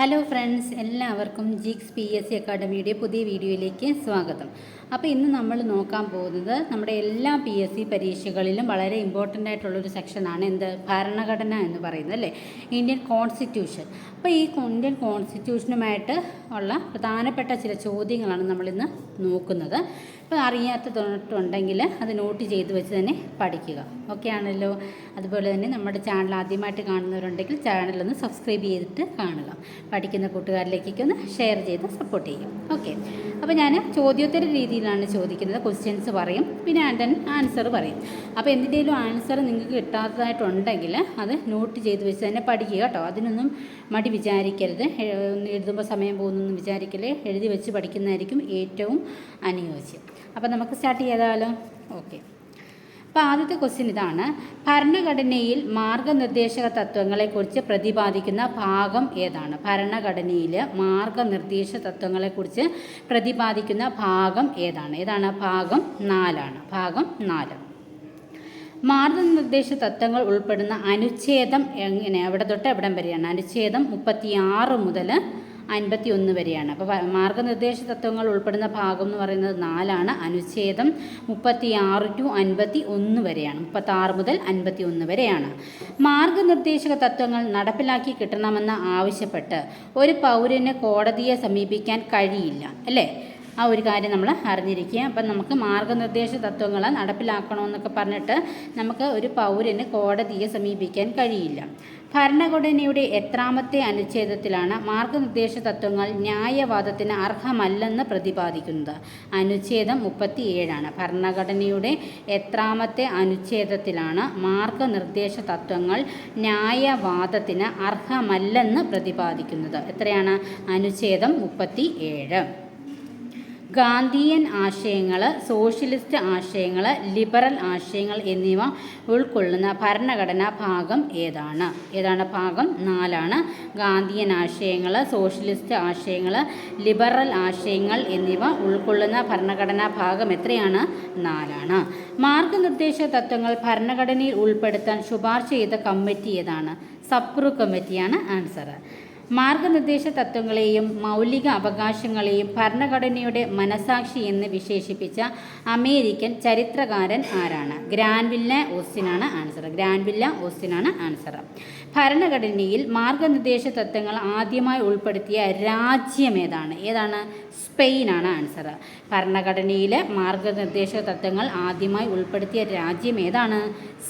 Hello friends എല്ലാവർക്കും ജിക്സ് P S C അക്കാഡമിയുടെ പുതിയ വീഡിയോയിലേക്ക് സ്വാഗതം. അപ്പോൾ ഇന്ന് നമ്മൾ നോക്കാൻ പോകുന്നത് നമ്മുടെ എല്ലാ പി എസ് സി പരീക്ഷകളിലും വളരെ ഇമ്പോർട്ടന്റ് ആയിട്ടുള്ളൊരു സെക്ഷനാണ് എന്ത്? ഭരണഘടന എന്ന് പറയുന്നത് അല്ലേ? ഇന്ത്യൻ കോൺസ്റ്റിറ്റ്യൂഷൻ അപ്പോൾ ഈ ഇന്ത്യൻ കോൺസ്റ്റിറ്റ്യൂഷനുമായിട്ട് ഉള്ള പ്രധാനപ്പെട്ട ചില ചോദ്യങ്ങളാണ് നമ്മളിന്ന് നോക്കുന്നത്. അപ്പോൾ അറിയാത്തതുണ്ടെങ്കിൽ അത് നോട്ട് ചെയ്ത് വെച്ച് തന്നെ പഠിക്കുക. ഓക്കെ ആണല്ലോ? അതുപോലെ തന്നെ നമ്മുടെ ചാനൽ ആദ്യമായിട്ട് കാണുന്നവരുണ്ടെങ്കിൽ ചാനലൊന്ന് സബ്സ്ക്രൈബ് ചെയ്തിട്ട് കാണുക. പഠിക്കുന്ന കൂട്ടുകാരിലേക്കൊക്കെ ഒന്ന് ഷെയർ ചെയ്ത് സപ്പോർട്ട് ചെയ്യും ഓക്കെ അപ്പോൾ ഞാൻ ചോദ്യോത്തര രീതിയിലാണ് ചോദിക്കുന്നത്. ക്വസ്റ്റ്യൻസ് പറയും. പിന്നെ ആൻഡ് ആൻസർ പറയും. അപ്പോൾ എന്തിന്റെയും ആൻസർ നിങ്ങൾക്ക് കിട്ടാത്തതായിട്ടുണ്ടെങ്കിൽ അത് നോട്ട് ചെയ്ത് വെച്ച് തന്നെ പഠിക്കുക കേട്ടോ. അതിനൊന്നും മടി വിചാരിക്കരുത്. എഴുതുമ്പോൾ സമയം പോകുന്നൊന്നും വിചാരിക്കല്ലേ. എഴുതി വെച്ച് പഠിക്കുന്നതായിരിക്കും ഏറ്റവും അനുയോജ്യം. അപ്പോൾ നമുക്ക് സ്റ്റാർട്ട് ചെയ്താലോ? ഓക്കെ അപ്പോൾ ആദ്യത്തെ ക്വസ്റ്റ്യൻ ഇതാണ്. ഭരണഘടനയിൽ മാർഗനിർദ്ദേശക തത്വങ്ങളെക്കുറിച്ച് പ്രതിപാദിക്കുന്ന ഭാഗം ഏതാണ്? ഭരണഘടനയിൽ മാർഗനിർദ്ദേശ തത്വങ്ങളെക്കുറിച്ച് പ്രതിപാദിക്കുന്ന ഭാഗം ഏതാണ്? ഏതാണ്? ഭാഗം നാലാണ്. ഭാഗം നാല്. മാർഗനിർദ്ദേശ തത്വങ്ങൾ ഉൾപ്പെടുന്ന അനുച്ഛേദം എങ്ങനെ? എവിടെ തൊട്ട് എവിടം വരെയാണ്? അനുച്ഛേദം മുപ്പത്തിയാറ് മുതൽ അൻപത്തി ഒന്ന് വരെയാണ്. അപ്പോൾ മാർഗനിർദ്ദേശ തത്വങ്ങൾ ഉൾപ്പെടുന്ന ഭാഗം എന്ന് പറയുന്നത് നാലാണ്. അനുച്ഛേദം മുപ്പത്തി ആറ് ടു അൻപത്തി ഒന്ന് വരെയാണ്. മുപ്പത്തി ആറ് മുതൽ അൻപത്തി ഒന്ന് വരെയാണ്. മാർഗനിർദ്ദേശക തത്വങ്ങൾ നടപ്പിലാക്കി കിട്ടണമെന്ന് ആവശ്യപ്പെട്ട് ഒരു പൗരന് കോടതിയെ സമീപിക്കാൻ കഴിയില്ല. അല്ലേ? ആ ഒരു കാര്യം നമ്മൾ അറിഞ്ഞിരിക്കുക. അപ്പം നമുക്ക് മാർഗനിർദ്ദേശ തത്വങ്ങൾ നടപ്പിലാക്കണമെന്നൊക്കെ പറഞ്ഞിട്ട് നമുക്ക് ഒരു പൗരന് കോടതിയെ സമീപിക്കാൻ കഴിയില്ല. ഭരണഘടനയുടെ എത്രാമത്തെ അനുച്ഛേദത്തിലാണ് മാർഗനിർദ്ദേശ തത്വങ്ങൾ ന്യായവാദത്തിന് അർഹമല്ലെന്ന് പ്രതിപാദിക്കുന്നത്. അനുച്ഛേദം മുപ്പത്തി ഏഴാണ് ഭരണഘടനയുടെ എത്രാമത്തെ അനുച്ഛേദത്തിലാണ് മാർഗനിർദ്ദേശ തത്വങ്ങൾ ന്യായവാദത്തിന് അർഹമല്ലെന്ന് പ്രതിപാദിക്കുന്നത്. എത്രയാണ്? അനുച്ഛേദം മുപ്പത്തി ഏഴ് ഗാന്ധിയൻ ആശയങ്ങൾ സോഷ്യലിസ്റ്റ് ആശയങ്ങൾ ലിബറൽ ആശയങ്ങൾ എന്നിവ ഉൾക്കൊള്ളുന്ന ഭരണഘടനാ ഭാഗം ഏതാണ്? ഏതാണ് ഭാഗം? നാലാണ്. ഗാന്ധിയൻ ആശയങ്ങൾ സോഷ്യലിസ്റ്റ് ആശയങ്ങൾ ലിബറൽ ആശയങ്ങൾ എന്നിവ ഉൾക്കൊള്ളുന്ന ഭരണഘടനാ ഭാഗം എത്രയാണ്? നാലാണ്. മാർഗനിർദ്ദേശ തത്വങ്ങൾ ഭരണഘടനയിൽ ഉൾപ്പെടുത്താൻ ശുപാർശ ചെയ്ത കമ്മിറ്റി ഏതാണ്? സപ്രു കമ്മിറ്റിയാണ് ആൻസർ മാർഗനിർദ്ദേശ തത്വങ്ങളെയും മൗലിക അവകാശങ്ങളെയും ഭരണഘടനയുടെ മനസാക്ഷി എന്ന് വിശേഷിപ്പിച്ച അമേരിക്കൻ ചരിത്രകാരൻ ആരാണ്? ഗ്രാൻവില്ല ഓസ്റ്റിനാണ് ആൻസർ. ഗ്രാൻവില്ല ഓസ്റ്റിനാണ് ആൻസർ. ഭരണഘടനയിൽ മാർഗനിർദ്ദേശ തത്വങ്ങൾ ആദ്യമായി ഉൾപ്പെടുത്തിയ രാജ്യം ഏതാണ്? ഏതാണ്? സ്പെയിനാണ് ആൻസർ. ഭരണഘടനയിലെ മാർഗനിർദ്ദേശ തത്വങ്ങൾ ആദ്യമായി ഉൾപ്പെടുത്തിയ രാജ്യം ഏതാണ്?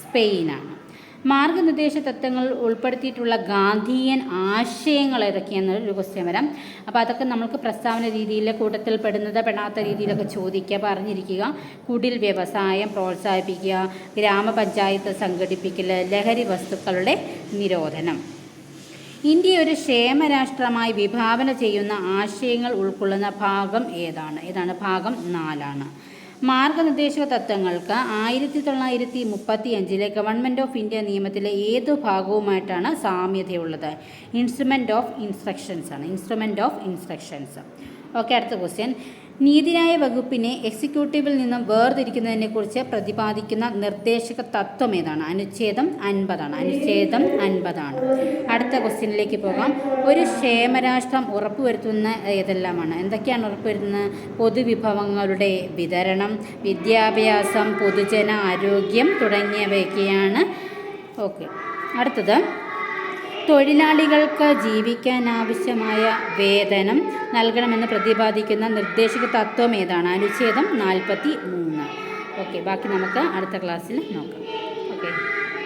സ്പെയിനാണ്. മാർഗനിർദ്ദേശ തത്വങ്ങൾ ഉൾപ്പെടുത്തിയിട്ടുള്ള ഗാന്ധിയൻ ആശയങ്ങൾ ഏതൊക്കെയാണെന്നൊരു ക്വസ്റ്റ്യൻ വരാം. അപ്പോൾ അതൊക്കെ നമുക്ക് പ്രസ്താവന രീതിയിൽ കൂട്ടത്തിൽ പെടുന്നത് പെടാത്ത രീതിയിലൊക്കെ ചോദിക്കുക പറഞ്ഞിരിക്കുക. കുടിൽ വ്യവസായം പ്രോത്സാഹിപ്പിക്കുക ഗ്രാമപഞ്ചായത്ത് സംഘടിപ്പിക്കൽ ലഹരി വസ്തുക്കളുടെ നിരോധനം. ഇന്ത്യ ഒരു ക്ഷേമരാഷ്ട്രമായി വിഭാവന ചെയ്യുന്ന ആശയങ്ങൾ ഉൾക്കൊള്ളുന്ന ഭാഗം ഏതാണ്? ഏതാണ്? ഭാഗം നാലാണ്. മാർഗനിർദ്ദേശക തത്വങ്ങൾക്ക് ആയിരത്തി തൊള്ളായിരത്തി മുപ്പത്തി അഞ്ചിലെ ഗവൺമെന്റ് ഓഫ് ഇന്ത്യ നിയമത്തിലെ ഏത് ഭാഗവുമായിട്ടാണ് സാമ്യതയുള്ളത്? ഇൻസ്ട്രുമെന്റ് ഓഫ് ഇൻസ്ട്രക്ഷൻസ് ആണ്. ഇൻസ്ട്രുമെന്റ് ഓഫ് ഇൻസ്ട്രക്ഷൻസ് ഓക്കെ അടുത്ത ക്വസ്റ്റ്യൻ നീതിന്യായ വകുപ്പിനെ എക്സിക്യൂട്ടീവിൽ നിന്നും വേർതിരിക്കുന്നതിനെക്കുറിച്ച് പ്രതിപാദിക്കുന്ന നിർദ്ദേശക തത്വം ഏതാണ്? അനുച്ഛേദം അൻപതാണ്. അനുച്ഛേദം അൻപതാണ്. അടുത്ത ക്വസ്റ്റ്യനിലേക്ക് പോകാം. ഒരു ക്ഷേമരാഷ്ട്രം ഉറപ്പുവരുത്തുന്ന ഏതെല്ലാമാണ്? എന്തൊക്കെയാണ് ഉറപ്പുവരുത്തുന്നത്? പൊതുവിഭവങ്ങളുടെ വിതരണം വിദ്യാഭ്യാസം പൊതുജന ആരോഗ്യം തുടങ്ങിയവയൊക്കെയാണ്. ഓക്കെ. അടുത്തത്. തൊഴിലാളികൾക്ക് ജീവിക്കാൻ ആവശ്യമായ വേതനം നൽകണമെന്ന് പ്രതിപാദിക്കുന്ന നിർദ്ദേശക തത്വം ഏതാണ്? അനുച്ഛേദം നാൽപ്പത്തി മൂന്ന് ഓക്കെ ബാക്കി നമുക്ക് അടുത്ത ക്ലാസ്സിൽ നോക്കാം. ഓക്കെ